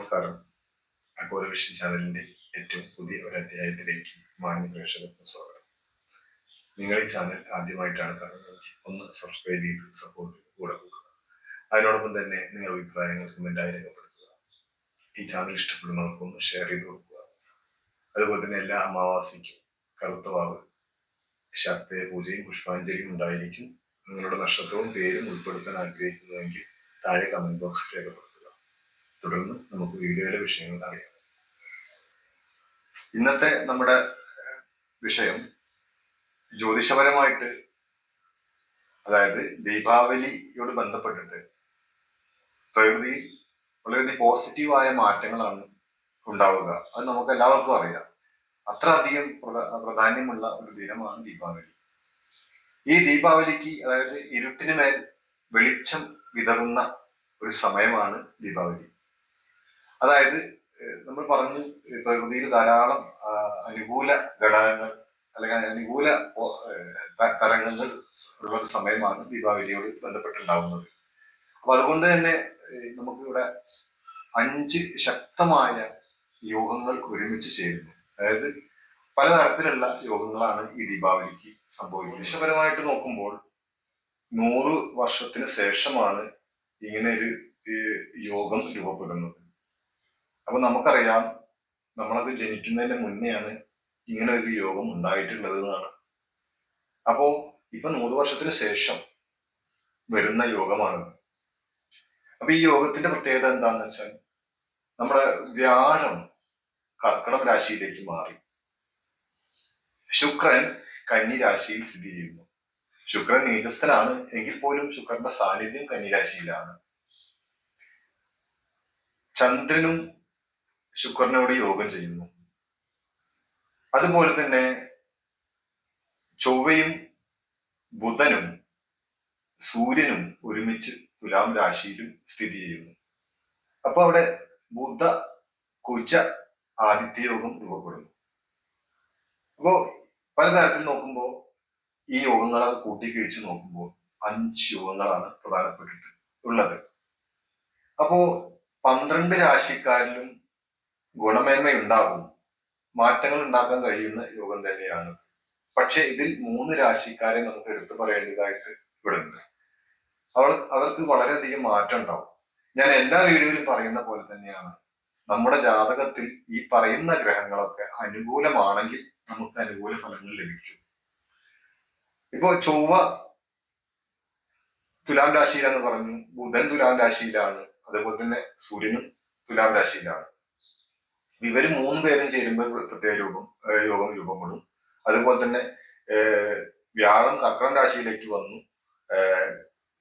നമസ്കാരം. അഗോരവിഷൻ വിഷൻ ചാനലിന്റെ ഏറ്റവും പുതിയ ഒരു അധ്യായത്തിലേക്ക് മാന്യ പ്രേക്ഷകർക്ക് സ്വാഗതം. നിങ്ങൾ ഈ ചാനൽ ആദ്യമായിട്ടാണ് കാണുന്നത് ഒന്ന് സബ്സ്ക്രൈബ് ചെയ്ത് സപ്പോർട്ട് കൂടെ കൊടുക്കുക അതിനോടൊപ്പം തന്നെ നിങ്ങളുടെ അഭിപ്രായങ്ങൾ കമന്റായി രേഖപ്പെടുത്തുക. ഈ ചാനൽ ഇഷ്ടപ്പെടുന്നവർക്ക് ഒന്ന് ഷെയർ ചെയ്ത് കൊടുക്കുക. അതുപോലെ തന്നെ എല്ലാ അമാവാസിക്കും കറുത്തവാവ് ശക്തയ പൂജയും പുഷ്പാഞ്ജലിയും ഉണ്ടായിരിക്കും. നിങ്ങളുടെ നക്ഷത്രവും പേരും ഉൾപ്പെടുത്താൻ ആഗ്രഹിക്കുന്നുവെങ്കിൽ താഴെ കമന്റ് ബോക്സിൽ രേഖപ്പെടുത്തുക. തുടർന്ന് നമുക്ക് വീഡിയോയിലെ വിഷയങ്ങൾ അറിയാം. ഇന്നത്തെ നമ്മുടെ വിഷയം ജ്യോതിഷപരമായിട്ട് അതായത് ദീപാവലിയോട് ബന്ധപ്പെട്ടിട്ട് പ്രകൃതിയിൽ വളരെയധികം പോസിറ്റീവായ മാറ്റങ്ങളാണ് ഉണ്ടാവുക. അത് നമുക്ക് എല്ലാവർക്കും അറിയാം. അത്ര അധികം പ്രധ- പ്രാധാന്യമുള്ള ഒരു ദിനമാണ് ദീപാവലി. ഈ ദീപാവലിക്ക് അതായത് ഇരുട്ടിന് മേൽ വെളിച്ചം വിതറുന്ന ഒരു സമയമാണ് ദീപാവലി. അതായത് നമ്മൾ പറഞ്ഞു പ്രകൃതിയിൽ ധാരാളം അനുകൂല ഘടകങ്ങൾ അല്ലെങ്കിൽ അനുകൂല തരംഗങ്ങൾ ഉള്ള ഒരു സമയമാണ് ദീപാവലിയോട് ബന്ധപ്പെട്ടുണ്ടാവുന്നത്. അപ്പൊ അതുകൊണ്ട് തന്നെ നമുക്കിവിടെ അഞ്ച് ശക്തമായ യോഗങ്ങൾ ഒരുമിച്ച് ചേരുന്നു. അതായത് പലതരത്തിലുള്ള യോഗങ്ങളാണ് ഈ ദീപാവലിക്ക് സംഭവിക്കുന്നത്. വിശപരമായിട്ട് നോക്കുമ്പോൾ നൂറ് വർഷത്തിന് ശേഷമാണ് ഇങ്ങനെ ഒരു യോഗം രൂപപ്പെടുന്നത്. അപ്പൊ നമുക്കറിയാം നമ്മളത് ജനിക്കുന്നതിന് മുന്നെയാണ് ഇങ്ങനെ ഒരു യോഗം ഉണ്ടായിട്ടുള്ളത് എന്നാണ് അപ്പോ ഇപ്പൊ നൂറ് വർഷത്തിന് ശേഷം വരുന്ന യോഗമാണ് അപ്പൊ ഈ യോഗത്തിന്റെ പ്രത്യേകത എന്താന്ന് വെച്ചാൽ നമ്മുടെ വ്യാഴം കർക്കിടക രാശിയിലേക്ക് മാറി. ശുക്രൻ കന്നി രാശിയിൽ സ്ഥിതി ചെയ്യുന്നു. ശുക്രൻ നീചസ്ഥനാണ് എങ്കിൽ പോലും ശുക്രന്റെ സാന്നിധ്യം കന്നി രാശിയിലാണ്. ചന്ദ്രനും ശുക്രനോട് യോഗം ചെയ്യുന്നു. അതുപോലെ തന്നെ ചൊവ്വയും ബുധനും സൂര്യനും ഒരുമിച്ച് തുലാം രാശിയിലും സ്ഥിതി ചെയ്യുന്നു. അപ്പൊ അവിടെ ബുധ കുജ ആദിത്യയോഗം രൂപപ്പെടുന്നു. അപ്പോ പലതരത്തിൽ നോക്കുമ്പോൾ ഈ യോഗങ്ങളെ കൂട്ടിക്കിഴിച്ച് നോക്കുമ്പോൾ അഞ്ച് യോഗങ്ങളാണ് പ്രധാനപ്പെട്ടിട്ട് ഉള്ളത് അപ്പോ പന്ത്രണ്ട് രാശിക്കാരിലും ഗുണമേന്മ ഉണ്ടാകും മാറ്റങ്ങൾ ഉണ്ടാക്കാൻ കഴിയുന്ന യോഗം തന്നെയാണ്. പക്ഷെ ഇതിൽ മൂന്ന് രാശിക്കാരെ നമുക്ക് എടുത്തു പറയേണ്ടതായിട്ട് ഇവിടെ അവൾ അവർ അവർക്ക് വളരെയധികം മാറ്റം ഉണ്ടാവും ഞാൻ എല്ലാ വീഡിയോയിലും പറയുന്ന പോലെ തന്നെയാണ്. നമ്മുടെ ജാതകത്തിൽ ഈ പറയുന്ന ഗ്രഹങ്ങളൊക്കെ അനുകൂലമാണെങ്കിൽ നമുക്ക് അനുകൂല ഫലങ്ങൾ ലഭിക്കും. ഇപ്പോ ചൊവ്വ തുലാം രാശിയിലാന്ന് പറഞ്ഞു. ബുധൻ തുലാം രാശിയിലാണ്. അതുപോലെ തന്നെ സൂര്യനും തുലാം രാശിയിലാണ്. ഇവർ മൂന്ന് പേരും ചേരുമ്പോൾ പ്രത്യേക രൂപം യോഗം രൂപപ്പെടും. അതുപോലെ തന്നെ വ്യാഴം കർക്കടം രാശിയിലേക്ക് വന്നു.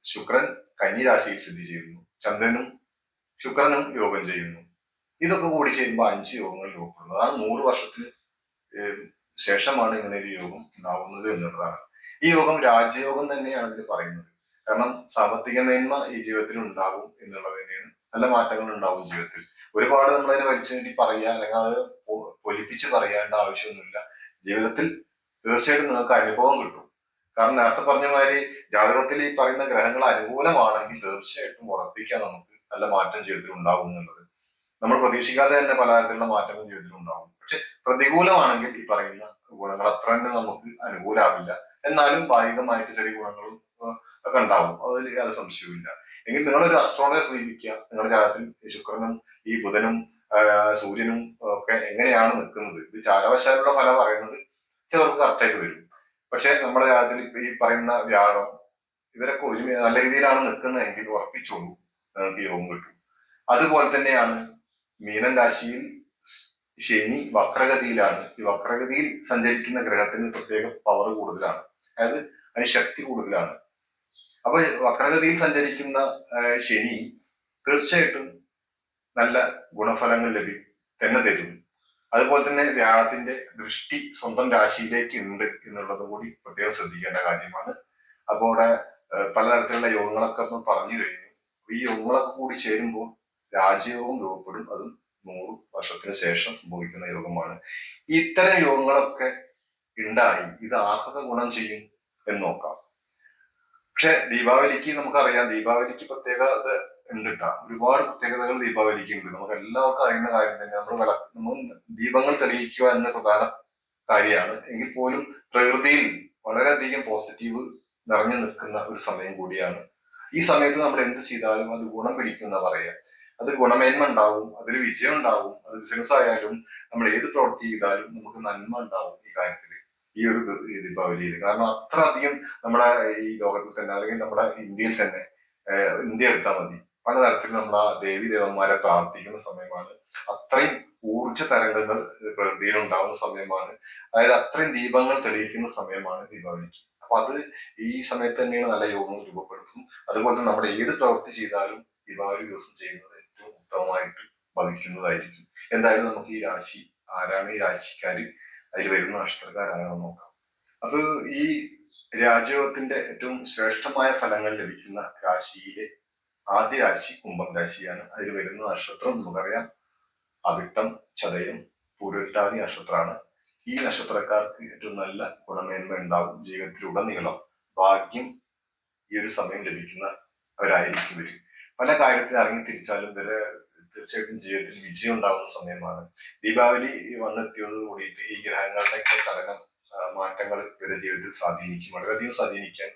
ശുക്രൻ കന്നി രാശിയിൽ സ്ഥിതി ചെയ്യുന്നു. ചന്ദ്രനും ശുക്രനും യോഗം ചെയ്യുന്നു. ഇതൊക്കെ കൂടി ചെയ്യുമ്പോൾ അഞ്ച് യോഗങ്ങൾ രൂപപ്പെടുന്നു. അതാണ് നൂറ് വർഷത്തിന് ശേഷമാണ് ഇങ്ങനെ ഒരു യോഗം ഉണ്ടാവുന്നത് എന്നുള്ളതാണ്. ഈ യോഗം രാജയോഗം തന്നെയാണ് ഇതിൽ പറയുന്നത്. കാരണം സാമ്പത്തിക മേന്മ ഈ ജീവിതത്തിൽ ഉണ്ടാകും എന്നുള്ളത് തന്നെയാണ് നല്ല മാറ്റങ്ങൾ ഉണ്ടാകും ജീവിതത്തിൽ. ഒരുപാട് നമ്മൾ അതിനെ വലിച്ചു നീട്ടി പറയുക അല്ലെങ്കിൽ അത് പൊലിപ്പിച്ച് പറയേണ്ട ആവശ്യമൊന്നുമില്ല. ജീവിതത്തിൽ തീർച്ചയായിട്ടും നിങ്ങൾക്ക് അനുഭവം കിട്ടും. കാരണം നേരത്തെ പറഞ്ഞ മാതിരി ജാതകത്തിൽ ഈ പറയുന്ന ഗ്രഹങ്ങൾ അനുകൂലമാണെങ്കിൽ തീർച്ചയായിട്ടും ഉറപ്പിക്കാൻ നമുക്ക് നല്ല മാറ്റം ജീവിതത്തിൽ ഉണ്ടാവും എന്നുള്ളത്. നമ്മൾ പ്രതീക്ഷിക്കാതെ തന്നെ പലതരത്തിലുള്ള മാറ്റങ്ങൾ ജീവിതത്തിൽ ഉണ്ടാവും. പക്ഷെ പ്രതികൂലമാണെങ്കിൽ ഈ പറയുന്ന ഗുണങ്ങൾ അത്ര തന്നെ നമുക്ക് അനുകൂലമാവില്ല എന്നാലും ഭാഗികമായിട്ട് ചെറിയ ഗുണങ്ങളും ഒക്കെ ഉണ്ടാവും. അതിൽ യാതൊരു സംശയവുമില്ല. എങ്കിൽ നിങ്ങളൊരു അസ്ട്രോളജെ സമീപിക്കുക നിങ്ങളുടെ ജാതത്തിൽ ശുക്രനും ഈ ബുധനും സൂര്യനും ഒക്കെ എങ്ങനെയാണ് നിൽക്കുന്നത്? ഇത് ചാരവശാലുള്ള ഫലം പറയുന്നത് ചിലർക്ക് കറക്റ്റായിട്ട് വരും. പക്ഷെ നമ്മുടെ ജാതത്തിൽ ഈ പറയുന്ന വ്യാഴം ഇവരൊക്കെ ഒരു നല്ല രീതിയിലാണ് നിൽക്കുന്നതെങ്കിൽ ഉറപ്പിച്ചോളൂ. നിങ്ങൾക്ക് യോഗം കിട്ടും. അതുപോലെ തന്നെയാണ് മീനൻ രാശിയിൽ ശനി വക്രഗതിയിലാണ്. ഈ വക്രഗതിയിൽ സഞ്ചരിക്കുന്ന ഗ്രഹത്തിന് പ്രത്യേക പവർ കൂടുതലാണ്. അതായത് അതിന് ശക്തി കൂടുതലാണ്. അപ്പൊ വക്രഗതിയിൽ സഞ്ചരിക്കുന്ന ശനി തീർച്ചയായിട്ടും നല്ല ഗുണഫലങ്ങൾ ലഭി തന്നെ തരും. അതുപോലെ തന്നെ വ്യാഴത്തിന്റെ ദൃഷ്ടി സ്വന്തം രാശിയിലേക്ക് ഉണ്ട് എന്നുള്ളത് കൂടി പ്രത്യേകം ശ്രദ്ധിക്കേണ്ട കാര്യമാണ്. അപ്പോൾ അവിടെ പലതരത്തിലുള്ള യോഗങ്ങളൊക്കെ ഒന്ന് പറഞ്ഞു കഴിഞ്ഞു. ഈ യോഗങ്ങളൊക്കെ കൂടി ചേരുമ്പോൾ രാജയോഗം രൂപപ്പെടും. അതും നൂറ് വർഷത്തിന് ശേഷം സംഭവിക്കുന്ന യോഗമാണ്. ഇത്തരം യോഗങ്ങളൊക്കെ ഉണ്ടായി ഇത് ആർക്കൊക്കെ ഗുണം ചെയ്യും എന്ന് നോക്കാം. പക്ഷെ ദീപാവലിക്ക് നമുക്കറിയാം ദീപാവലിക്ക് പ്രത്യേകത ഉണ്ട് ട്ടാ. ഒരുപാട് പ്രത്യേകതകൾ ദീപാവലിക്ക് ഉണ്ട് നമുക്ക് എല്ലാവർക്കും അറിയുന്ന കാര്യം തന്നെ നമ്മൾ വിള നമ്മൾ ദീപങ്ങൾ തെളിയിക്കുക എന്ന പ്രധാന കാര്യമാണ്. എങ്കിൽ പോലും പ്രകൃതിയിൽ വളരെയധികം പോസിറ്റീവ് നിറഞ്ഞു നിൽക്കുന്ന ഒരു സമയം കൂടിയാണ്. ഈ സമയത്ത് നമ്മൾ എന്ത് ചെയ്താലും അത് ഗുണം പിടിക്കുന്ന പറയാം. അത് ഗുണമേന്മ ഉണ്ടാവും അതിൽ വിജയം ഉണ്ടാവും അത് ബിസിനസ് ആയാലും നമ്മൾ ഏത് പ്രവൃത്തി ചെയ്താലും നമുക്ക് നന്മ ഉണ്ടാവും ഈ കാര്യത്തിൽ ഈ ഒരു ദീപാവലിയിൽ കാരണം അത്ര അധികം നമ്മുടെ ഈ ലോകത്തിൽ തന്നെ അല്ലെങ്കിൽ നമ്മുടെ ഇന്ത്യയിൽ തന്നെ ഇന്ത്യ എടുത്താൽ മതി. പലതരത്തിൽ നമ്മൾ ആ ദേവി ദേവന്മാരെ പ്രാർത്ഥിക്കുന്ന സമയമാണ്. അത്രയും ഊർജ തരംഗങ്ങൾ പ്രകൃതിയിൽ ഉണ്ടാവുന്ന സമയമാണ്. അതായത് അത്രയും ദീപങ്ങൾ തെളിയിക്കുന്ന സമയമാണ് ദീപാവലിക്ക്. അപ്പൊ അത് ഈ സമയത്ത് തന്നെയാണ് നല്ല യോഗങ്ങൾ രൂപപ്പെടുത്തും അതുപോലെ തന്നെ നമ്മുടെ ഏത് പ്രവൃത്തി ചെയ്താലും ദീപാവലി ദിവസം ചെയ്യുന്നത് ഏറ്റവും ഉത്തമമായിട്ട് ഭവിക്കുന്നതായിരിക്കും. എന്തായാലും നമുക്ക് ഈ രാശി ആരാണ് ഈ രാശിക്കാര് അതിൽ വരുന്ന നക്ഷത്രക്കാരാണെന്ന് നോക്കാം. അത് ഈ രാജയോഗത്തിന്റെ ഏറ്റവും ശ്രേഷ്ഠമായ ഫലങ്ങൾ ലഭിക്കുന്ന രാശിയിലെ ആദ്യ രാശി കുംഭം രാശിയാണ്. അതിൽ വരുന്ന നക്ഷത്രം നമുക്കറിയാം. അവിട്ടം ചതയം പൂരട്ടാതി നക്ഷത്രമാണ്. ഈ നക്ഷത്രക്കാർക്ക് ഏറ്റവും നല്ല ഗുണമേന്മ ഉണ്ടാവും ജീവിതത്തിലുടനീളം. ഭാഗ്യം ഈ ഒരു സമയം ലഭിക്കുന്നവരായിരിക്കും ഇവർ. പല കാര്യത്തിൽ ഇറങ്ങി തിരിച്ചാലും ഇവരെ തീർച്ചയായിട്ടും ജീവിതത്തിൽ വിജയം ഉണ്ടാകുന്ന സമയമാണ്. ദീപാവലി വന്നെത്തിയതോട് കൂടിയിട്ട് ഈ ഗ്രഹങ്ങളുടെയൊക്കെ ചലനം മാറ്റങ്ങൾ ഇവരുടെ ജീവിതത്തിൽ സ്വാധീനിക്കും. വളരെയധികം സ്വാധീനിക്കാൻ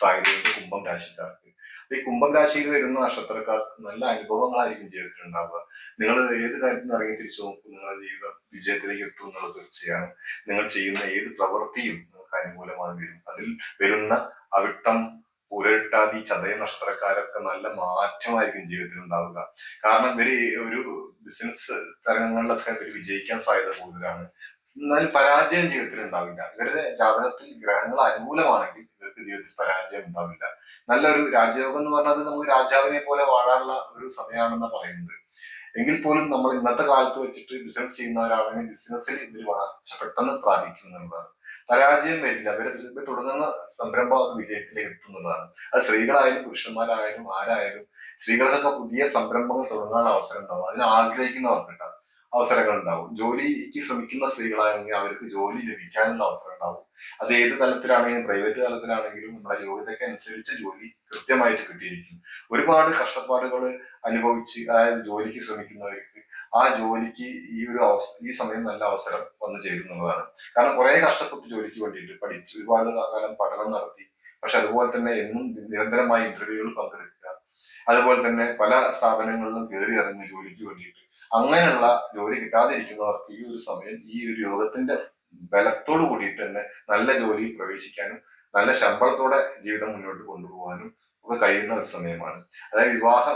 സാധ്യതയുണ്ട് കുംഭം രാശിക്കാർക്ക്. ഈ കുംഭം രാശിയിൽ വരുന്ന നക്ഷത്രക്കാർക്ക് നല്ല അനുഭവങ്ങളായിരിക്കും ജീവിതത്തിൽ ഉണ്ടാവുക. നിങ്ങൾ ഏത് കാര്യത്തിൽ ഇറങ്ങി തിരിച്ചു നോക്കും നിങ്ങളുടെ ജീവിതം വിജയത്തിലേക്ക് എത്തും എന്നുള്ളത് തീർച്ചയാണ്. നിങ്ങൾ ചെയ്യുന്ന ഏത് പ്രവൃത്തിയും നിങ്ങൾക്ക് അനുകൂലമായി വരും. അതിൽ വരുന്ന അവിട്ടം പൂരട്ടാതി ചതയ നക്ഷത്രക്കാരൊക്കെ നല്ല മാറ്റമായിരിക്കും ജീവിതത്തിൽ ഉണ്ടാവുക കാരണം ഇവർ ഒരു ബിസിനസ് തരങ്ങളിലൊക്കെ ഇവർ വിജയിക്കാൻ സാധ്യത കൂടുതലാണ്. എന്നാൽ പരാജയം ജീവിതത്തിൽ ഉണ്ടാവില്ല ഇവരുടെ ജാതകത്തിൽ ഗ്രഹങ്ങൾ അനുകൂലമാണെങ്കിൽ ഇവർക്ക് ജീവിതത്തിൽ പരാജയം ഉണ്ടാവില്ല. നല്ലൊരു രാജയോഗം എന്ന് പറഞ്ഞത് നമുക്ക് രാജാവിനെ പോലെ വാഴാനുള്ള ഒരു സമയമാണെന്ന് പറയുന്നത്. എങ്കിൽ പോലും നമ്മൾ ഇന്നത്തെ കാലത്ത് വെച്ചിട്ട് ബിസിനസ് ചെയ്യുന്നവരാണെങ്കിൽ ബിസിനസ്സിൽ ഇവർ വളർച്ച പെട്ടെന്ന് പ്രാപിക്കും എന്നുള്ളതാണ്. പരാജയം വരില്ല. അവരെ തുടങ്ങുന്ന സംരംഭം അത് വിജയത്തിലേക്ക് എത്തുന്നതാണ്. അത് സ്ത്രീകളായാലും പുരുഷന്മാരായാലും ആരായാലും സ്ത്രീകൾക്കൊക്കെ പുതിയ സംരംഭങ്ങൾ തുടങ്ങാൻ അവസരം ഉണ്ടാവും. അതിന് ആഗ്രഹിക്കുന്നവർക്ക് അവസരങ്ങൾ ഉണ്ടാവും. ജോലിക്ക് ശ്രമിക്കുന്ന സ്ത്രീകളാണെങ്കിൽ അവർക്ക് ജോലി ലഭിക്കാനുള്ള അവസരം ഉണ്ടാവും. അത് ഏത് തലത്തിലാണെങ്കിലും പ്രൈവറ്റ് തലത്തിലാണെങ്കിലും നമ്മുടെ യോഗ്യതയ്ക്ക് അനുസരിച്ച് ജോലി കൃത്യമായിട്ട് കിട്ടിയിരിക്കും. ഒരുപാട് കഷ്ടപ്പാടുകൾ അനുഭവിച്ച് അതായത് ജോലിക്ക് ശ്രമിക്കുന്നവർക്ക് ആ ജോലിക്ക് ഈ ഒരു ഈ സമയം നല്ല അവസരം വന്നു ചേരുന്നതാണ് കാരണം കുറെ കഷ്ടപ്പെട്ട് ജോലിക്ക് വേണ്ടിയിട്ട് പഠിച്ചു. ഒരുപാട് കാലം പഠനം നടത്തി. പക്ഷെ അതുപോലെ തന്നെ എന്നും നിരന്തരമായി ഇന്റർവ്യൂകൾ പങ്കെടുക്കുക. അതുപോലെ തന്നെ പല സ്ഥാപനങ്ങളിലും കയറി ഇറങ്ങി ജോലിക്ക് വേണ്ടിയിട്ട്. അങ്ങനെയുള്ള ജോലി കിട്ടാതിരിക്കുന്നവർക്ക് ഈ ഒരു സമയം ഈ ഒരു യോഗത്തിന്റെ ബലത്തോട് കൂടിയിട്ട് തന്നെ നല്ല ജോലിയിൽ പ്രവേശിക്കാനും നല്ല ശമ്പളത്തോടെ ജീവിതം മുന്നോട്ട് കൊണ്ടുപോകാനും ഒക്കെ കഴിയുന്ന ഒരു സമയമാണ്. അതായത് വിവാഹ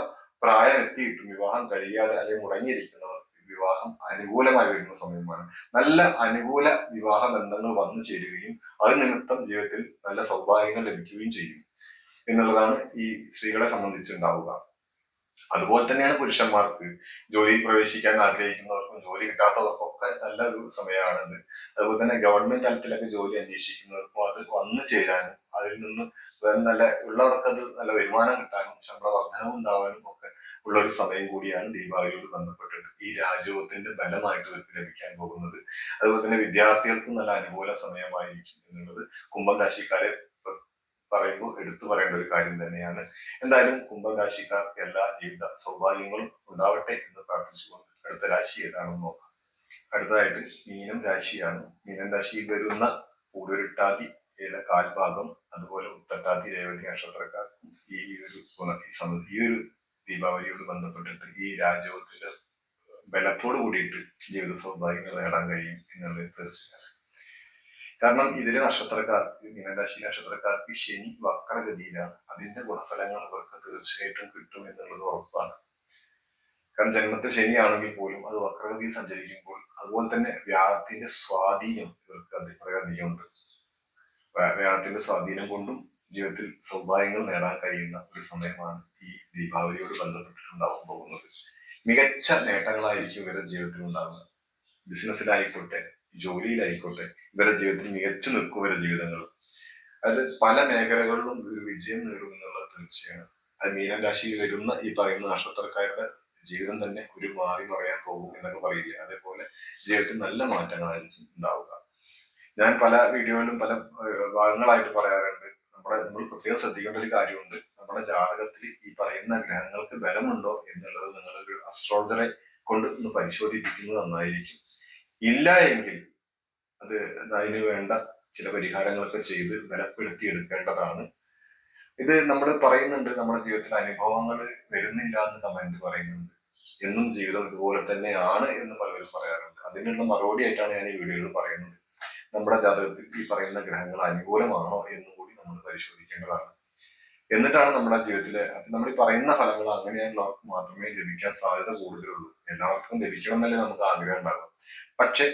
പ്രായം എത്തിയിട്ടും വിവാഹം കഴിയാതെ അല്ലെങ്കിൽ മുടങ്ങിയിരിക്കുന്നവർ വിവാഹം അനുകൂലമായി വരുന്ന സമയമാണ്. നല്ല അനുകൂല വിവാഹ ബന്ധങ്ങൾ വന്നു ചേരുകയും അത് നിമിത്തം ജീവിതത്തിൽ നല്ല സൗഭാഗ്യങ്ങൾ ലഭിക്കുകയും ചെയ്യും. എന്നുള്ളതാണ് ഈ സ്ത്രീകളെ സംബന്ധിച്ചുണ്ടാവുക അതുപോലെ തന്നെയാണ് പുരുഷന്മാർക്ക് ജോലിയിൽ പ്രവേശിക്കാൻ ആഗ്രഹിക്കുന്നവർക്കും ജോലി കിട്ടാത്തവർക്കും ഒക്കെ നല്ല ഒരു സമയമാണിത്. അതുപോലെ തന്നെ ഗവൺമെന്റ് തലത്തിലൊക്കെ ജോലി അന്വേഷിക്കുന്നവർക്കും അത് വന്നു ചേരാനും അതിൽ നിന്ന് നല്ല ഉള്ളവർക്ക് അത് നല്ല വരുമാനം കിട്ടാനും ശമ്പള വർധനവും ഉണ്ടാവാനും ഒക്കെ ഉള്ള ഒരു സമയം കൂടിയാണ് ദീപാവലിയോട് ബന്ധപ്പെട്ടിട്ട് ഈ രാജ്യത്തിന്റെ ബലമായിട്ട് ഇവർക്ക് ലഭിക്കാൻ പോകുന്നത്. അതുപോലെ തന്നെ വിദ്യാർത്ഥികൾക്കും നല്ല അനുകൂല സമയമായിരിക്കും എന്നുള്ളത് കുംഭം രാശിക്കാരെ പറയുമ്പോൾ എടുത്തു പറയേണ്ട ഒരു കാര്യം തന്നെയാണ്. എന്തായാലും കുംഭരാശിക്കാർക്ക് എല്ലാ ജീവിത സൗഭാഗ്യങ്ങളും ഉണ്ടാവട്ടെ എന്ന് പ്രാർത്ഥിച്ചുകൊണ്ട് അടുത്ത രാശി ഏതാണെന്ന് നോക്കാം. അടുത്തതായിട്ട് മീനം രാശിയാണ്. മീനം രാശിയിൽ വരുന്ന പൂടുരുട്ടാതി ഏല കാൽഭാഗം അതുപോലെ ഉത്തട്ടാതി രേവതി നക്ഷത്രക്കാർക്കും ഈ ഒരു ഈ ഈ ഒരു ദീപാവലിയോട് ബന്ധപ്പെട്ടിട്ട് ഈ രാജയോഗത്തിന്റെ ബലത്തോട് കൂടിയിട്ട് ജീവിത സൗഭാഗ്യങ്ങൾ നേടാൻ കഴിയും എന്നുള്ളത് തീർച്ചയാണ് കാരണം ഇതിലെ നക്ഷത്രക്കാർക്ക് മീനരാശി നക്ഷത്രക്കാർക്ക് ശനി വക്രഗതിയിലാണ്. അതിന്റെ ഗുണഫലങ്ങൾ അവർക്ക് തീർച്ചയായിട്ടും കിട്ടും എന്നുള്ളത് ഉറപ്പാണ്. കാരണം ജന്മത്തെ ശനിയാണെങ്കിൽ പോലും അത് വക്രഗതിയിൽ സഞ്ചരിക്കുമ്പോൾ അതുപോലെ തന്നെ വ്യാഴത്തിന്റെ സ്വാധീനം ഇവർക്ക് അധികമുണ്ട് വ്യാഴത്തിന്റെ സ്വാധീനം കൊണ്ടും ജീവിതത്തിൽ സൗഭാഗ്യങ്ങൾ നേടാൻ കഴിയുന്ന ഒരു സമയമാണ് ഈ ദീപാവലിയോട് ബന്ധപ്പെട്ടിട്ടുണ്ടാവാൻ പോകുന്നത്. മികച്ച നേട്ടങ്ങളായിരിക്കും ഇവരുടെ ജീവിതത്തിൽ ഉണ്ടാകുന്നത് ബിസിനസ്സിലായിക്കോട്ടെ ജോലിയിലായിക്കോട്ടെ ഇവരുടെ ജീവിതത്തിൽ മികച്ചു നിൽക്കും ഇവരുടെ ജീവിതങ്ങൾ. അത് പല മേഖലകളിലും ഒരു വിജയം നേടും എന്നുള്ളത് തീർച്ചയാണ്. അത് മീനം രാശിയിൽ വരുന്ന ഈ പറയുന്ന നക്ഷത്രക്കാരുടെ ജീവിതം തന്നെ ഒരു മാറി മറയാൻ പോകും എന്നൊക്കെ പറയില്ല അതേപോലെ ജീവിതത്തിൽ നല്ല മാറ്റങ്ങളായിരിക്കും ഉണ്ടാവുക. ഞാൻ പല വീഡിയോയിലും പല ഭാഗങ്ങളായിട്ട് പറയാറുണ്ട്. നമ്മുടെ നമ്മൾ പ്രത്യേകം ശ്രദ്ധിക്കേണ്ട ഒരു കാര്യമുണ്ട്. നമ്മുടെ ജാതകത്തിൽ ഈ പറയുന്ന ഗ്രഹങ്ങൾക്ക് ബലമുണ്ടോ എന്നുള്ളത് നിങ്ങളൊരു അസ്ട്രോളജറെ കൊണ്ട് ഒന്ന് പരിശോധിപ്പിക്കുന്നത് നന്നായിരിക്കും. ഇല്ല എങ്കിൽ അത് അതിന് വേണ്ട ചില പരിഹാരങ്ങളൊക്കെ ചെയ്ത് ബലപ്പെടുത്തി എടുക്കേണ്ടതാണ്. ഇത് നമ്മൾ പറയുന്നുണ്ട് നമ്മുടെ ജീവിതത്തിൽ അനുഭവങ്ങൾ വരുന്നില്ല എന്ന് കമന്റ് പറയുന്നുണ്ട്. എന്നും ജീവിതം ഇതുപോലെ തന്നെയാണ് എന്ന് പലരും പറയാറുണ്ട്. അതിനുള്ള മറുപടി ആയിട്ടാണ് ഞാൻ ഈ വീഡിയോയിൽ പറയുന്നത്. നമ്മുടെ ജാതകത്തിൽ ഈ പറയുന്ന ഗ്രഹങ്ങൾ അനുകൂലമാണോ എന്നും കൂടി നമ്മൾ പരിശോധിക്കേണ്ടതാണ്. എന്നിട്ടാണ് നമ്മുടെ ജീവിതത്തിലെ നമ്മൾ ഈ പറയുന്ന ഫലങ്ങൾ അങ്ങനെയുള്ളവർക്ക് മാത്രമേ ലഭിക്കാൻ സാധ്യത കൂടുതലുള്ളൂ. എല്ലാവർക്കും ലഭിക്കണം എന്നല്ലേ നമുക്ക് ആഗ്രഹം ഉണ്ടാകും പക്ഷെ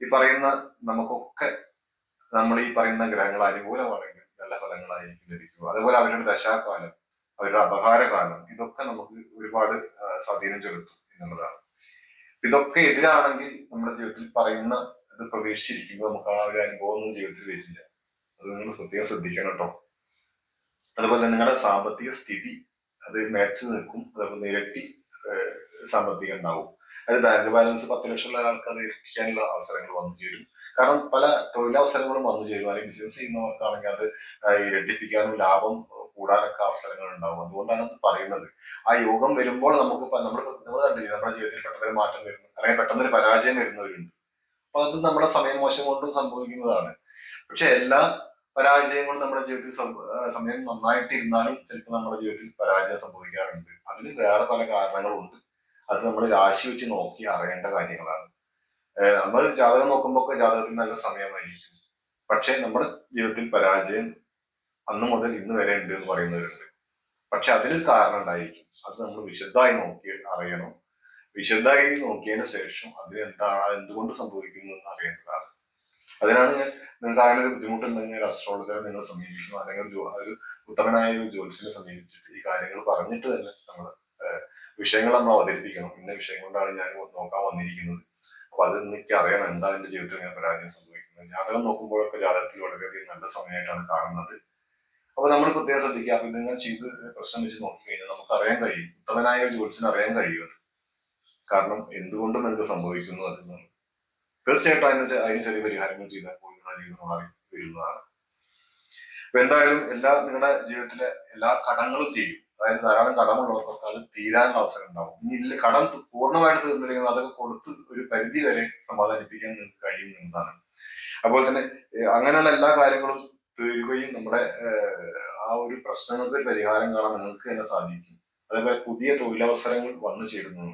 ഈ പറയുന്ന നമുക്കൊക്കെ നമ്മൾ ഈ പറയുന്ന ഗ്രഹങ്ങൾ അനുകൂലമാണെങ്കിൽ നല്ല ഫലങ്ങളായിരിക്കും ലഭിക്കുക. അതുപോലെ അവരുടെ ദശാകാലം അവരുടെ അപകാരകാലം ഇതൊക്കെ നമുക്ക് ഒരുപാട് സ്വാധീനം ചെലുത്തും എന്നുള്ളതാണ്. ഇതൊക്കെ എതിരാണെങ്കിൽ നമ്മുടെ ജീവിതത്തിൽ പറയുന്ന ഇത് പ്രതീക്ഷിച്ചിരിക്കുമ്പോൾ നമുക്ക് ആ ഒരു അനുഭവം ഒന്നും ജീവിതത്തിൽ വരില്ല. അത് നിങ്ങൾ പ്രത്യേകം ശ്രദ്ധിക്കണം കേട്ടോ. അതുപോലെ നിങ്ങളുടെ സാമ്പത്തിക സ്ഥിതി അത് മാച്ച് നിൽക്കും. അതുപോലെ ഇരട്ടി ഏഹ്, സാമ്പത്തികം ഉണ്ടാവും. അത് ബാങ്ക് ബാലൻസ് പത്ത് ലക്ഷമുള്ള ഒരാൾക്ക് അത് എത്തിക്കാനുള്ള അവസരങ്ങൾ വന്നു ചേരും. കാരണം പല തൊഴിലവസരങ്ങളും വന്നു ചേരും. അല്ലെങ്കിൽ ബിസിനസ് ചെയ്യുന്നവർക്കാണെങ്കിൽ അത് ഇരട്ടിപ്പിക്കാനും ലാഭം കൂടാനൊക്കെ അവസരങ്ങൾ ഉണ്ടാവും. അതുകൊണ്ടാണ് അത് പറയുന്നത്. ആ യോഗം വരുമ്പോൾ നമുക്ക് നമ്മൾ നമ്മൾ കണ്ടില്ലേ നമ്മുടെ ജീവിതത്തിൽ പെട്ടെന്ന് മാറ്റം വരുന്നു. അല്ലെങ്കിൽ പെട്ടെന്ന് പരാജയം വരുന്നവരുണ്ട്. അപ്പൊ അത് നമ്മുടെ സമയം മോശം കൊണ്ടും സംഭവിക്കുന്നതാണ്. പക്ഷെ എല്ലാ പരാജയങ്ങളും നമ്മുടെ ജീവിതത്തിൽ സമയം നന്നായിട്ട് ഇരുന്നാലും ചിലപ്പോൾ നമ്മുടെ ജീവിതത്തിൽ പരാജയം സംഭവിക്കാറുണ്ട്. അതിന് വേറെ പല കാരണങ്ങളുണ്ട്. അത് നമ്മൾ രാശി വെച്ച് നോക്കി അറിയേണ്ട കാര്യങ്ങളാണ്. നമ്മൾ ജാതകം നോക്കുമ്പോൾ ജാതകത്തിൽ നല്ല സമയമായിരിക്കും. പക്ഷെ നമ്മുടെ ജീവിതത്തിൽ പരാജയം അന്ന് മുതൽ ഇന്ന് വരെ ഉണ്ട് എന്ന് പറയുന്നവരുണ്ട്. പക്ഷെ അതിൽ കാരണം ഉണ്ടായിരിക്കും അത് നമ്മൾ വിശദമായി നോക്കി അറിയണം. വിശദമായി നോക്കിയതിന് ശേഷം അതിൽ എന്താണ് എന്തുകൊണ്ട് സംഭവിക്കുന്നു എന്ന് അറിയേണ്ടതാണ്. അതിനാണ് ഞാൻ നിങ്ങൾക്ക് അങ്ങനെ ഒരു ബുദ്ധിമുട്ടുണ്ടെങ്കിൽ ഒരു അസ്ട്രോളജറെ നിങ്ങൾ സമീപിക്കണം അല്ലെങ്കിൽ ഒരു ഉത്തമനായ ഒരു ജ്യോത്സ്യനെ സമീപിച്ചിട്ട് ഈ കാര്യങ്ങൾ പറഞ്ഞിട്ട് തന്നെ നമ്മൾ വിഷയങ്ങൾ നമ്മൾ അവതരിപ്പിക്കണം. ഇന്ന വിഷയം കൊണ്ടാണ് ഞാൻ നോക്കാൻ വന്നിരിക്കുന്നത്. അപ്പൊ അത് എനിക്ക് അറിയണം. എന്താണ് എന്റെ ജീവിതത്തിൽ ഇങ്ങനെ പരാജയം സംഭവിക്കുന്നത്? ജാതകം നോക്കുമ്പോഴൊക്കെ ജാതകത്തിൽ വളരെയധികം നല്ല സമയമായിട്ടാണ് കാണുന്നത്. അപ്പൊ നമ്മൾ പ്രത്യേകം ശ്രദ്ധിക്കുക. അപ്പൊ ഇതിങ്ങനെ ചെയ്ത് പ്രശ്നം വെച്ച് നോക്കി കഴിഞ്ഞാൽ നമുക്ക് അറിയാൻ കഴിയും. ഉത്തമനായ ഒരു ജോലിസിന് അറിയാൻ കഴിയും കാരണം എന്തുകൊണ്ട് നിങ്ങൾക്ക് സംഭവിക്കുന്നു അതെന്നുള്ളത് തീർച്ചയായിട്ടും അതിന് അതിന് ചെറിയ പരിഹാരങ്ങൾ ചെയ്താൽ നിങ്ങളുടെ ജീവിതം മാറി വരുന്നതാണ് അപ്പൊ എന്തായാലും എല്ലാ നിങ്ങളുടെ ജീവിതത്തിലെ എല്ലാ കടങ്ങളും ചെയ്യും അതായത് ധാരാളം കടമുള്ളവർക്കൊക്കെ അത് തീരാനുള്ള അവസരം ഉണ്ടാവും. ഇനി ഇല്ല കടം പൂർണമായിട്ട് തീർന്നില്ലെങ്കിൽ അതൊക്കെ കൊടുത്ത് ഒരു പരിധി വരെ സമാധാനിപ്പിക്കാൻ നിങ്ങൾക്ക് കഴിയും എന്നതാണ് അതുപോലെ തന്നെ അങ്ങനെയുള്ള എല്ലാ കാര്യങ്ങളും തീരുകയും നമ്മുടെ ആ ഒരു പ്രശ്നങ്ങൾക്ക് പരിഹാരം കാണാൻ നിങ്ങൾക്ക് തന്നെ സാധിക്കും. അതേപോലെ പുതിയ തൊഴിലവസരങ്ങൾ വന്നു ചേരുന്നു.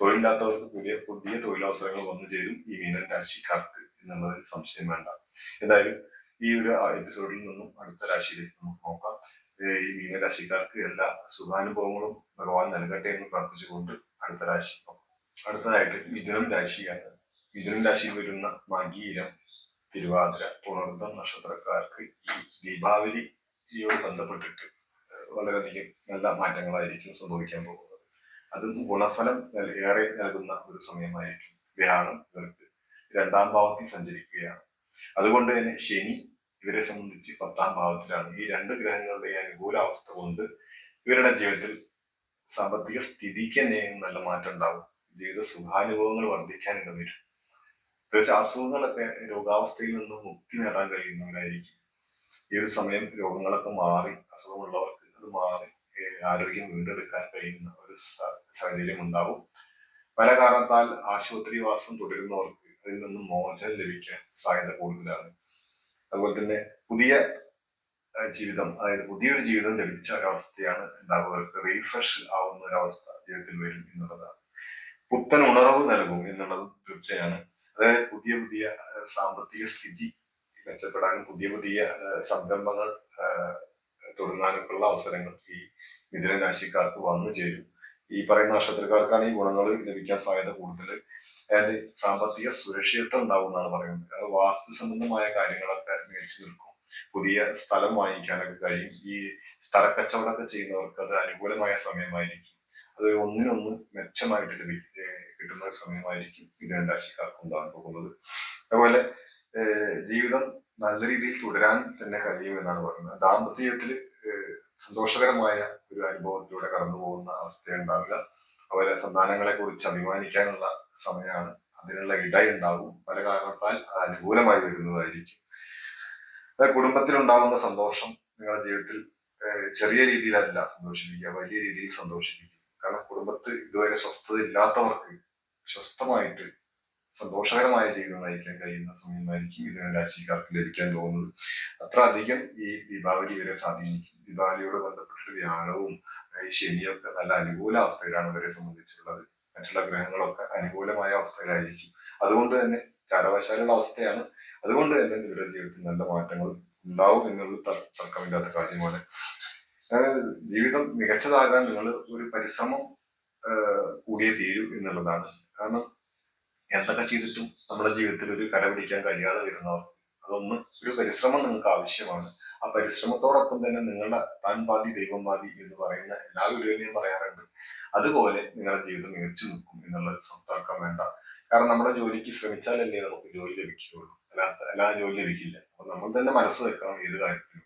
തൊഴിലില്ലാത്തവർക്ക് പുതിയ പുതിയ തൊഴിലവസരങ്ങൾ വന്നു ചേരും ഈ മീനൻ രാശിക്കാർക്ക് എന്നുള്ളതിൽ സംശയം വേണ്ട. എന്തായാലും ഈ ഒരു എപ്പിസോഡിൽ നിന്നും അടുത്ത രാശിയിലേക്ക് നമുക്ക് നോക്കാം. ഈ മീനരാശിക്കാർക്ക് എല്ലാ സുഖാനുഭവങ്ങളും ഭഗവാൻ നൽകട്ടെ എന്ന് പ്രാർത്ഥിച്ചുകൊണ്ട് അടുത്ത രാശി. അടുത്തതായിട്ട് മിഥുനം രാശിയാണ്. മിഥുനം രാശിയിൽ വരുന്ന മകീരം തിരുവാതിര പുണർദം നക്ഷത്രക്കാർക്ക് ഈ ദീപാവലിയോട് ബന്ധപ്പെട്ടിട്ട് വളരെയധികം നല്ല മാറ്റങ്ങളായിരിക്കും സംഭവിക്കാൻ പോകുന്നത്. അത് ഗുണഫലം ഏറെ നൽകുന്ന ഒരു സമയമായിരിക്കും. വ്യാഴം ഇവർക്ക് രണ്ടാം ഭാവത്തിൽ സഞ്ചരിക്കുകയാണ്. അതുകൊണ്ട് തന്നെ ശനി ഇവരെ സംബന്ധിച്ച് പത്താം ഭാവത്തിലാണ്. ഈ രണ്ട് ഗ്രഹങ്ങളുടെ അനുകൂല അവസ്ഥ കൊണ്ട് ഇവരുടെ ജീവിതത്തിൽ സാമ്പത്തിക സ്ഥിതിക്ക് തന്നെ നല്ല മാറ്റം ഉണ്ടാവും. ജീവിത സുഖാനുഭവങ്ങൾ വർദ്ധിക്കാൻ ഇടവരും. തീർച്ച അസുഖങ്ങളൊക്കെ രോഗാവസ്ഥയിൽ നിന്ന് മുക്തി നേടാൻ കഴിയുന്നവരായിരിക്കും. ഈ ഒരു സമയം രോഗങ്ങളൊക്കെ മാറി അസുഖമുള്ളവർക്ക് അത് മാറി ആരോഗ്യം വീണ്ടെടുക്കാൻ കഴിയുന്ന ഒരു സാഹചര്യം ഉണ്ടാവും. പല കാരണത്താൽ ആശുപത്രിവാസം തുടരുന്നവർക്ക് അതിൽ നിന്നും മോചനം ലഭിക്കാൻ സാധ്യത കൂടുതലാണ്. അതുപോലെ തന്നെ പുതിയ ജീവിതം അതായത് പുതിയൊരു ജീവിതം ലഭിച്ച ഒരവസ്ഥയാണ് ഉണ്ടാവുക. റീഫ്രഷ് ആവുന്ന ഒരവസ്ഥ ജീവിതത്തിൽ വരും എന്നുള്ളതാണ്. പുത്തൻ ഉണർവ് നൽകും എന്നുള്ളത് തീർച്ചയാണ്. അതായത് പുതിയ പുതിയ സാമ്പത്തിക സ്ഥിതി മെച്ചപ്പെടാനും പുതിയ പുതിയ സംരംഭങ്ങൾ തുടങ്ങാനൊക്കെയുള്ള അവസരങ്ങൾ ഈ മിഥുന രാശിക്കാർക്ക് വന്നു ചേരും. ഈ പറയുന്ന നക്ഷത്രക്കാർക്കാണ് ഈ ഗുണങ്ങൾ ലഭിക്കാൻ സാധ്യത കൂടുതൽ. അതായത് സാമ്പത്തിക സുരക്ഷിതത്വം ഉണ്ടാവും എന്നാണ് പറയുന്നത്. അത് വാസ്തു സംബന്ധമായ കാര്യങ്ങളൊക്കെ മേടിച്ചു നിൽക്കും. പുതിയ സ്ഥലം വാങ്ങിക്കാനൊക്കെ കഴിയും. ഈ സ്ഥലക്കച്ചവടമൊക്കെ ചെയ്യുന്നവർക്ക് അത് അനുകൂലമായ സമയമായിരിക്കും. അത് ഒന്നിനൊന്ന് മെച്ചമായിട്ട് കിട്ടുന്ന സമയമായിരിക്കും മിഥുന രാശിക്കാർക്ക് ഉണ്ടാകാൻ പോകുന്നത്. അതുപോലെ ജീവിതം നല്ല രീതിയിൽ തുടരാൻ തന്നെ കഴിയുമെന്നാണ് പറയുന്നത്. ദാമ്പത്യത്തിൽ സന്തോഷകരമായ ഒരു അനുഭവത്തിലൂടെ കടന്നു പോകുന്ന അവസ്ഥയുണ്ടാവുക. അതുപോലെ സന്താനങ്ങളെ കുറിച്ച് അഭിമാനിക്കാനുള്ള സമയമാണ്. അതിനുള്ള ഇടയുണ്ടാകും പല കാരണത്താൽ അനുകൂലമായി വരുന്നതായിരിക്കും. കുടുംബത്തിലുണ്ടാകുന്ന സന്തോഷം നിങ്ങളുടെ ജീവിതത്തിൽ ചെറിയ രീതിയിലല്ല സന്തോഷിപ്പിക്കുക വലിയ രീതിയിൽ സന്തോഷിപ്പിക്കുക. കാരണം കുടുംബത്തിൽ ഇതുവരെ സ്വസ്ഥത ഇല്ലാത്തവർക്ക് സ്വസ്ഥമായിട്ട് സന്തോഷകരമായ ജീവിതം നയിക്കാൻ കഴിയുന്ന സമയമായിരിക്കും ഇതിന് രാശിക്കാർക്ക് ലഭിക്കാൻ തോന്നുന്നത്. അത്ര അധികം ഈ ദീപാവലി വരെ സ്വാധീനിക്കും. ദീപാവലിയോട് ബന്ധപ്പെട്ടിട്ട് വ്യാഴവും ഈ ശനിയൊക്കെ നല്ല അനുകൂല അവസ്ഥയിലാണ് ഇവരെ സംബന്ധിച്ചുള്ളത്. മറ്റുള്ള ഗ്രഹങ്ങളൊക്കെ അനുകൂലമായ അവസ്ഥയിലായിരിക്കും. അതുകൊണ്ട് തന്നെ ചാരവശാലുള്ള അവസ്ഥയാണ്. അതുകൊണ്ട് തന്നെ ഇവരുടെ ജീവിതത്തിൽ നല്ല മാറ്റങ്ങൾ ഉണ്ടാവും എന്നുള്ളത് ത- തർക്കമില്ലാത്ത കാര്യമാണ്. ജീവിതം മികച്ചതാകാൻ നിങ്ങൾ ഒരു പരിശ്രമം കൂടിയേ തീരൂ എന്നുള്ളതാണ്. കാരണം എന്തൊക്കെ ചെയ്തിട്ടും നമ്മുടെ ജീവിതത്തിൽ ഒരു കര പിടിക്കാൻ കഴിയാതെ വരുന്നവർ അതൊന്ന് ഒരു പരിശ്രമം നിങ്ങൾക്ക് ആവശ്യമാണ്. ആ പരിശ്രമത്തോടൊപ്പം തന്നെ നിങ്ങളുടെ താൻ പാതി ദൈവം പാതി എന്ന് പറയുന്ന എല്ലാ വീടുകളിലും പറയാറുണ്ട്. അതുപോലെ നിങ്ങളുടെ ജീവിതം മികച്ചു നിൽക്കും എന്നുള്ള തർക്കം വേണ്ട. കാരണം നമ്മുടെ ജോലിക്ക് ശ്രമിച്ചാലല്ലേ നമുക്ക് ജോലി ലഭിക്കുകയുള്ളൂ. അല്ലാത്ത എല്ലാ ജോലി ലഭിക്കില്ല. അപ്പൊ നമ്മൾ തന്നെ മനസ്സ് വെക്കണം ഏത് കാര്യത്തിലും.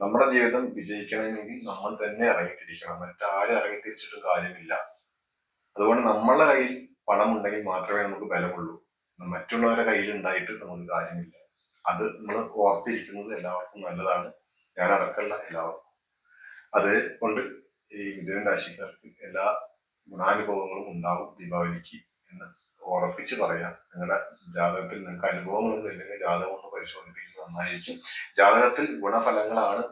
നമ്മുടെ ജീവിതം വിജയിക്കണമെങ്കിൽ നമ്മൾ തന്നെ ഇറങ്ങിത്തിരിക്കണം. മറ്റാരും ഇറങ്ങിത്തിരിച്ചിട്ടും കാര്യമില്ല. അതുകൊണ്ട് നമ്മളുടെ കയ്യിൽ പണം ഉണ്ടെങ്കിൽ മാത്രമേ നമുക്ക് ബലമുള്ളൂ. മറ്റുള്ളവരുടെ കയ്യിൽ ഉണ്ടായിട്ട് നമുക്ക് കാര്യമില്ല. അത് നമ്മൾ ഓർത്തിരിക്കുന്നത് എല്ലാവർക്കും നല്ലതാണ്. ഞാൻ അടക്കമുള്ള എല്ലാവർക്കും. അത് കൊണ്ട് ഈ മിഥുനൻ രാശിക്കാർക്ക് എല്ലാ ഗുണാനുഭവങ്ങളും ഉണ്ടാവും ദീപാവലിക്ക് എന്ന് ഉറപ്പിച്ച് പറയാം. നിങ്ങളുടെ ജാതകത്തിൽ നിങ്ങൾക്ക് അനുഭവങ്ങളൊന്നും ഇല്ലെങ്കിൽ ജാതകം ഒന്ന് പരിശോധിപ്പിക്കുന്നത് നന്നായിരിക്കും. ജാതകത്തിൽ ഗുണഫലങ്ങളാണ്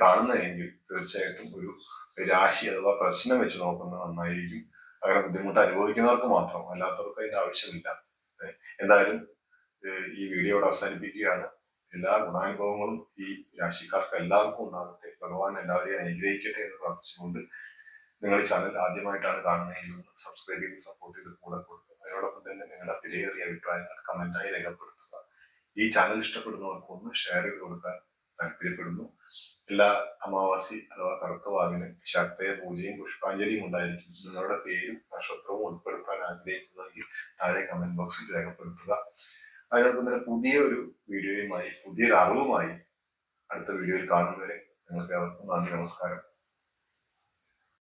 കാണുന്നതെങ്കിൽ തീർച്ചയായിട്ടും ഒരു രാശി അഥവാ പ്രശ്നം വെച്ച് നോക്കുന്നത് നന്നായിരിക്കും. അങ്ങനെ ബുദ്ധിമുട്ട് അനുഭവിക്കുന്നവർക്ക് മാത്രം അല്ലാത്തവർക്ക് അതിന്റെ ആവശ്യമില്ല. എന്തായാലും ഈ വീഡിയോ ഇവിടെ അവസാനിപ്പിക്കുകയാണ്. എല്ലാ ഗുണാനുഭവങ്ങളും ഈ രാശിക്കാർക്ക് എല്ലാവർക്കും ഉണ്ടാകട്ടെ. ഭഗവാൻ എല്ലാവരെയും അനുഗ്രഹിക്കട്ടെ എന്ന് പ്രാർത്ഥിച്ചുകൊണ്ട് നിങ്ങൾ ഈ ചാനൽ ആദ്യമായിട്ടാണ് കാണുന്നതെങ്കിൽ സബ്സ്ക്രൈബ് ചെയ്ത് സപ്പോർട്ട് ചെയ്ത് കൂടെ കൊടുക്കുക. അതിനോടൊപ്പം തന്നെ നിങ്ങളുടെ വിലയേറിയ അഭിപ്രായങ്ങൾ കമന്റായി രേഖപ്പെടുത്തുക. ഈ ചാനൽ ഇഷ്ടപ്പെടുന്നവർക്ക് ഒന്ന് ഷെയർ ചെയ്ത് കൊടുക്കാൻ താല്പര്യപ്പെടുന്നു. എല്ലാ അമാവാസി അഥവാ കറുത്തവാവിന് ശക്തയ പൂജയും പുഷ്പാഞ്ജലിയും ഉണ്ടായിരിക്കും. നിങ്ങളുടെ പേരും നക്ഷത്രവും ഉൾപ്പെടുത്താൻ ആഗ്രഹിക്കുന്നെങ്കിൽ താഴെ കമന്റ് ബോക്സിൽ രേഖപ്പെടുത്തുക. അതിനോടൊപ്പം തന്നെ പുതിയ ഒരു വീഡിയോയുമായി പുതിയൊരു അറിവുമായി അടുത്ത വീഡിയോയിൽ കാണുന്നവരെ നിങ്ങൾക്ക് എല്ലാവർക്കും നന്ദി നമസ്കാരം.